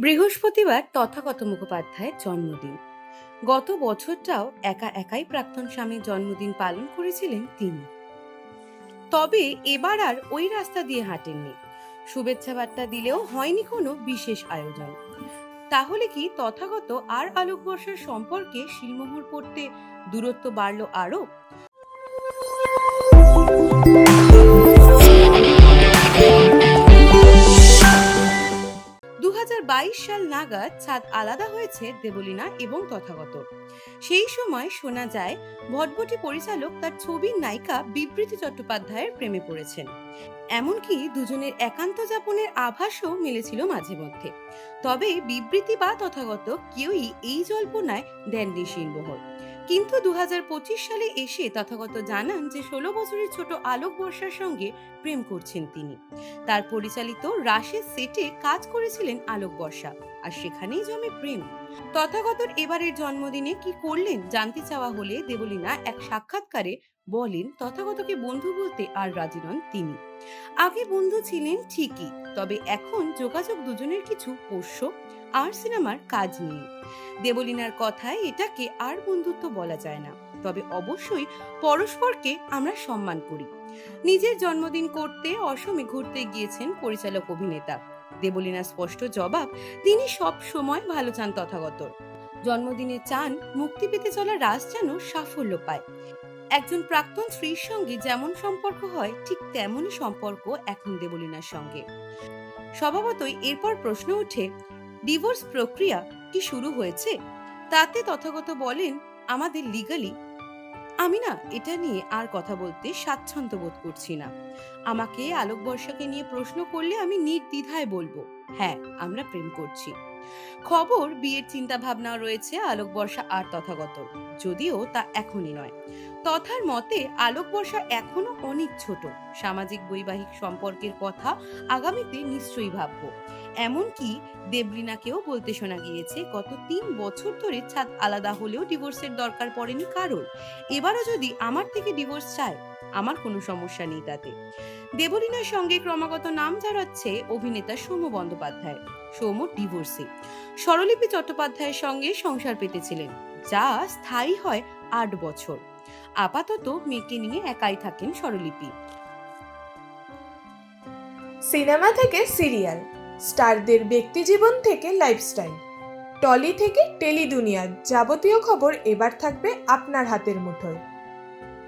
বৃহস্পতিবার তথাগত মুখোপাধ্যায়ের জন্মদিন। গত বছরটাও একা একাই প্রাক্তন স্বামীর জন্মদিন পালন করেছিলেন তিনি। তবে এবার আর ওই রাস্তা দিয়ে হাঁটেননি। শুভেচ্ছা বার্তা দিলেও হয়নি কোনো বিশেষ আয়োজন। তাহলে কি তথাগত আর আলোকবর্ষের সম্পর্কে শিলমোহর পড়তে দূরত্ব বাড়লো আরও? সাল নাগাদ ছাদ আলাদা হয়েছে দেবলীনা এবং তথাগত। সেই সময় শোনা যায়, ভটভটি পরিচালক তার ছবির নায়িকা বিবৃতি চট্টোপাধ্যায়ের প্রেমে পড়েছেন। এমনকি দুজনের একান্ত যাপনের আভাসও মিলেছিল মাঝে মধ্যে। তবে বিবৃতি বা তথাগত কেউই এই জল্পনায় দেননি শিলমোহর কিন্তু দু হাজার পঁচিশ সালে এসে তথাগত জানান যে ষোলো বছরের ছোট আলোক বর্ষার সঙ্গে প্রেম করছেন তিনি। তার পরিচালিত রাশের সেটে কাজ করেছিলেন আলোক বর্ষা। আর সেখানেই জমে প্রেম। তথাগতর এবারের জন্মদিনে কি করলেন জানতে চাওয়া হলে দেবলীনা এক সাক্ষাৎকারে বলেন, তথাগতকে বন্ধু বলতে আর রাজি নন তিনি। আগে বন্ধু ছিলেন ঠিকই, তবে এখন যোগাযোগ দুজনের কিছু পোষ্য আর সিনেমার কাজ নিয়ে দেবলীনার কথায় এটাকে আর বন্ধুত্ব বলা যায় না। তবে অবশ্যই পরস্পরকে আমরা সম্মান করি। নিজের জন্মদিন করতে অসমে ঘুরতে গিয়েছেন পরিচালক অভিনেতা। দেবলীনার স্পষ্ট জবাব তিনি সব সময় ভালো চান তথাগত। জন্মদিনে চান মুক্তি পেতে চলা রাজ যেন সাফল্য পায়। একজন প্রাক্তন স্ত্রীর সঙ্গে যেমন সম্পর্ক হয়, ঠিক তেমনই সম্পর্ক এখন দেবলীনার সঙ্গে। স্বভাবতই এরপর প্রশ্ন ওঠে ডিভোর্স প্রক্রিয়া কি শুরু হয়েছে? তাতে তথাগত বলেন, আমাদের লিগালি আমি না, এটা নিয়ে আর কথা বলতে স্বাচ্ছন্দ্য বোধ করছি না। আমাকে আলোক বর্ষাকে নিয়ে প্রশ্ন করলে আমি নির্দ্বিধায় বলব হ্যাঁ আমরা প্রেম করছি। খবর, বিয়ের চিন্তা ভাবনা রয়েছে আলোক বর্ষা আর তথাগত, যদিও তা এখনই নয়। তথার মতে আলোক বর্ষা এখনও অনেক ছোট, সামাজিক বৈবাহিক সম্পর্কের কথা আগামীতে নিশ্চয়ই ভাববো। এমনকি দেবলিনাকেও বলতে শোনা গিয়েছে, গত তিন বছর ধরে ছাদ আলাদা হলেও ডিভোর্সের দরকার পড়েনি কারোর। এবারও যদি আমার থেকে ডিভোর্স চায় আমার কোনো সমস্যা নেই তাতে। দেবলীনার সঙ্গে ক্রমাগত নাম জড়াচ্ছে অভিনেতা সৌম্য বন্দ্যোপাধ্যায়। সৌম্য ডিভোর্সে স্বরলিপি চট্টোপাধ্যায়ের সঙ্গে সংসার পেতেছিলেন, যা স্থায়ী হয় আট বছর। আপাতত মেয়েকে নিয়ে একাই থাকেন স্বরলিপি। সিনেমা থেকে সিরিয়াল, স্টারদের ব্যক্তিজীবন থেকে লাইফস্টাইল, টলি থেকে টেলি দুনিয়ার যাবতীয় খবর এবার থাকবে আপনার হাতের মুঠোয়।